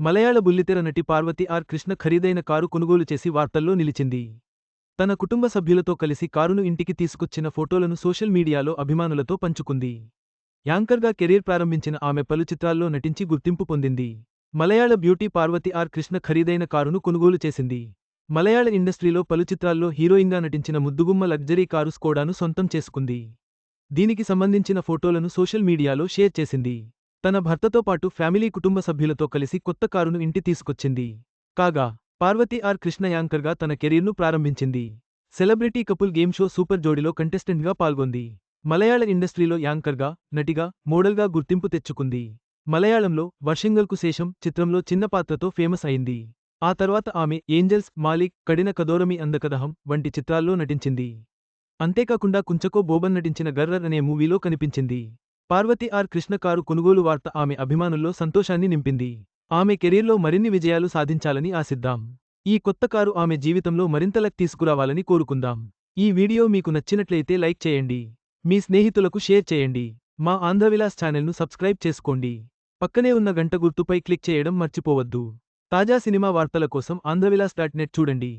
మలయాళ బుల్లితెర నటి పార్వతి ఆర్ కృష్ణ ఖరీదైన కారు కొనుగోలు చేసి వార్తల్లో నిలిచింది. తన కుటుంబ సభ్యులతో కలిసి కారును ఇంటికి తీసుకొచ్చిన ఫోటోలను సోషల్ మీడియాలో అభిమానులతో పంచుకుంది. యాంకర్గా కెరీర్ ప్రారంభించిన ఆమె పలు చిత్రాల్లో నటించి గుర్తింపు పొందింది. మలయాళ బ్యూటీ పార్వతి ఆర్ కృష్ణ ఖరీదైన కారును కొనుగోలు చేసింది. మలయాళ ఇండస్ట్రీలో పలు చిత్రాల్లో హీరోయిన్గా నటించిన ముద్దుగుమ్మ లగ్జరీ కారు స్కోడాను సొంతం చేసుకుంది. దీనికి సంబంధించిన ఫోటోలను సోషల్ మీడియాలో షేర్ చేసింది. తన భర్తతో పాటు ఫ్యామిలీ కుటుంబ సభ్యులతో కలిసి కొత్త కారును ఇంటి తీసుకొచ్చింది. కాగా పార్వతి ఆర్ కృష్ణ యాంకర్గా తన కెరీర్ను ప్రారంభించింది. Celebrity couple game show super జోడీలో కంటెస్టెంట్గా పాల్గొంది. మలయాళ ఇండస్ట్రీలో యాంకర్గా నటిగా మోడల్గా గుర్తింపు తెచ్చుకుంది. మలయాళంలో వర్షింగల్కు శేషం చిత్రంలో చిన్న పాత్రతో ఫేమస్ అయింది. ఆ తర్వాత ఆమె ఏంజల్స్ మాలిక్ కడిన కదోరమి అందకదహం వంటి చిత్రాల్లో నటించింది. అంతేకాకుండా కుంచకో బోబన్ నటించిన గర్రర్ అనే మూవీలో కనిపించింది. పార్వతి ఆర్ కృష్ణ కారు కొనుగోలు వార్త ఆమె అభిమానుల్లో సంతోషాన్ని నింపింది. ఆమె కెరీర్లో మరిన్ని విజయాలు సాధించాలని ఆశిద్దాం. ఈ కొత్త కారు ఆమె జీవితంలో మరింత లక్ తీసుకురావాలని కోరుకుందాం. ఈ వీడియో మీకు నచ్చినట్లయితే లైక్ చేయండి. మీ స్నేహితులకు షేర్ చేయండి. మా ఆంధ్రవిలాస్ ఛానల్ను సబ్స్క్రైబ్ చేసుకోండి. పక్కనే ఉన్న గంట గుర్తుపై క్లిక్ చేయడం మర్చిపోవద్దు. తాజా సినిమా వార్తల కోసం ఆంధ్రవిలాస్ డాట్ నెట్ చూడండి.